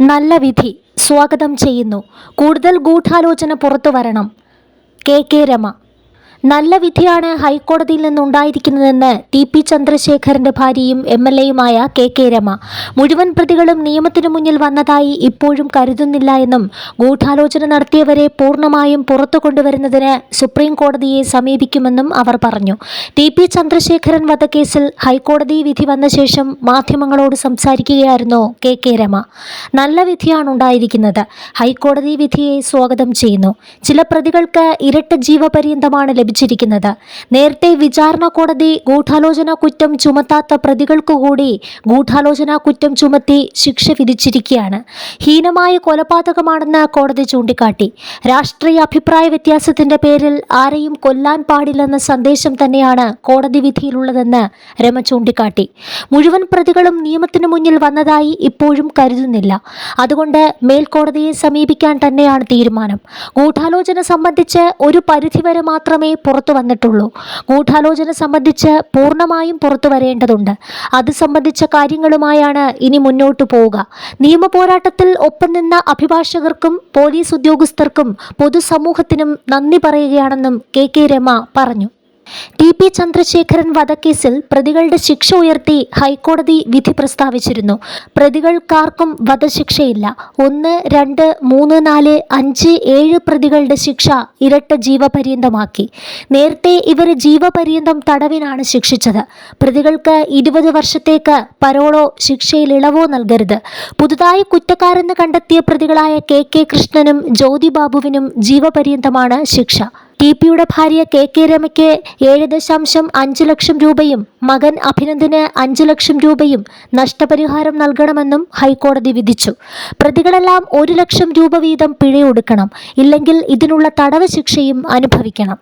നല്ല വിധി സ്വാഗതം ചെയ്യുന്നു. കൂടുതൽ ഗൂഢാലോചന പുറത്തു വരണം. K K Rema. നല്ല വിധിയാണ് ഹൈക്കോടതിയിൽ നിന്നുണ്ടായിരിക്കുന്നതെന്ന് ടി പി ചന്ദ്രശേഖരന്റെ ഭാര്യയും എം എൽ എയുമായ കെ കെ രമ. മുഴുവൻ പ്രതികളും നിയമത്തിനു മുന്നിൽ വന്നതായി ഇപ്പോഴും കരുതുന്നില്ല എന്നും ഗൂഢാലോചന നടത്തിയവരെ പൂർണമായും പുറത്തു കൊണ്ടുവരുന്നതിന് സുപ്രീം കോടതിയെ സമീപിക്കുമെന്നും അവർ പറഞ്ഞു. ടി പി ചന്ദ്രശേഖരൻ വധക്കേസിൽ ഹൈക്കോടതി വിധി വന്ന ശേഷം മാധ്യമങ്ങളോട് സംസാരിക്കുകയായിരുന്നു കെ കെ രമ. നല്ല വിധിയാണ് ഉണ്ടായിരിക്കുന്നത്. ഹൈക്കോടതി വിധിയെ സ്വാഗതം ചെയ്യുന്നു. ചില പ്രതികൾക്ക് ഇരട്ട ജീവപര്യന്തമാണ് ലഭിച്ചിരിക്കുന്നത് നേരത്തെ വിചാരണ കോടതി ഗൂഢാലോചന കുറ്റം ചുമത്താത്ത പ്രതികൾക്കു കൂടി ഗൂഢാലോചന കുറ്റം ചുമത്തി ശിക്ഷ വിധിച്ചിരിക്കുകയാണ്. ഹീനമായ കൊലപാതകമാണെന്ന് കോടതി ചൂണ്ടിക്കാട്ടി. രാഷ്ട്രീയ അഭിപ്രായ വ്യത്യാസത്തിന്റെ പേരിൽ ആരെയും കൊല്ലാൻ പാടില്ലെന്ന സന്ദേശം തന്നെയാണ് കോടതി വിധിയിലുള്ളതെന്ന് രമ ചൂണ്ടിക്കാട്ടി. മുഴുവൻ പ്രതികളും നിയമത്തിനു മുന്നിൽ വന്നതായി ഇപ്പോഴും കരുതുന്നില്ല. അതുകൊണ്ട് മേൽക്കോടതിയെ സമീപിക്കാൻ തന്നെയാണ് തീരുമാനം. ഗൂഢാലോചന സംബന്ധിച്ച് ഒരു പരിധിവരെ മാത്രമേ പുറത്തു വന്നിട്ടുള്ളൂ. ഗൂഢാലോചന സംബന്ധിച്ച് പൂർണമായും പുറത്തു വരേണ്ടതുണ്ട്. അത് സംബന്ധിച്ച കാര്യങ്ങളുമായാണ് ഇനി മുന്നോട്ടു പോവുക. നിയമ പോരാട്ടത്തിൽ ഒപ്പം നിന്ന അഭിഭാഷകർക്കും പോലീസ് ഉദ്യോഗസ്ഥർക്കും പൊതുസമൂഹത്തിനും നന്ദി പറയുകയാണെന്നും കെ കെ രമ പറഞ്ഞു. ടി പി ചന്ദ്രശേഖരൻ വധക്കേസിൽ പ്രതികളുടെ ശിക്ഷ ഉയർത്തി ഹൈക്കോടതി വിധി പ്രസ്താവിച്ചിരുന്നു. പ്രതികൾക്കാർക്കും വധശിക്ഷയില്ല. ഒന്ന് രണ്ട് മൂന്ന് നാല് അഞ്ച് ഏഴ് പ്രതികളുടെ ശിക്ഷ ഇരട്ട ജീവപര്യന്തമാക്കി. നേരത്തെ ഇവർ ജീവപര്യന്തം തടവിനാണ് ശിക്ഷിച്ചത്. പ്രതികൾക്ക് ഇരുപത് വർഷത്തേക്ക് പരോളോ ശിക്ഷയിൽ ഇളവോ നൽകരുത്. പുതുതായി കുറ്റക്കാരെന്ന് കണ്ടെത്തിയ പ്രതികളായ കെ കെ കൃഷ്ണനും ജ്യോതി ബാബുവിനും ജീവപര്യന്തമാണ് ശിക്ഷ. ടി പിയുടെ ഭാര്യ കെ കെ രമയ്ക്ക് ഏഴ് ദശാംശം അഞ്ച് ലക്ഷം രൂപയും മകൻ അഭിനന്ദിന് അഞ്ച് ലക്ഷം രൂപയും നഷ്ടപരിഹാരം നൽകണമെന്നും ഹൈക്കോടതി വിധിച്ചു. പ്രതികളെല്ലാം ഒരു ലക്ഷം രൂപ വീതം പിഴയൊടുക്കണം. ഇല്ലെങ്കിൽ ഇതിനുള്ള തടവ് ശിക്ഷയും അനുഭവിക്കണം.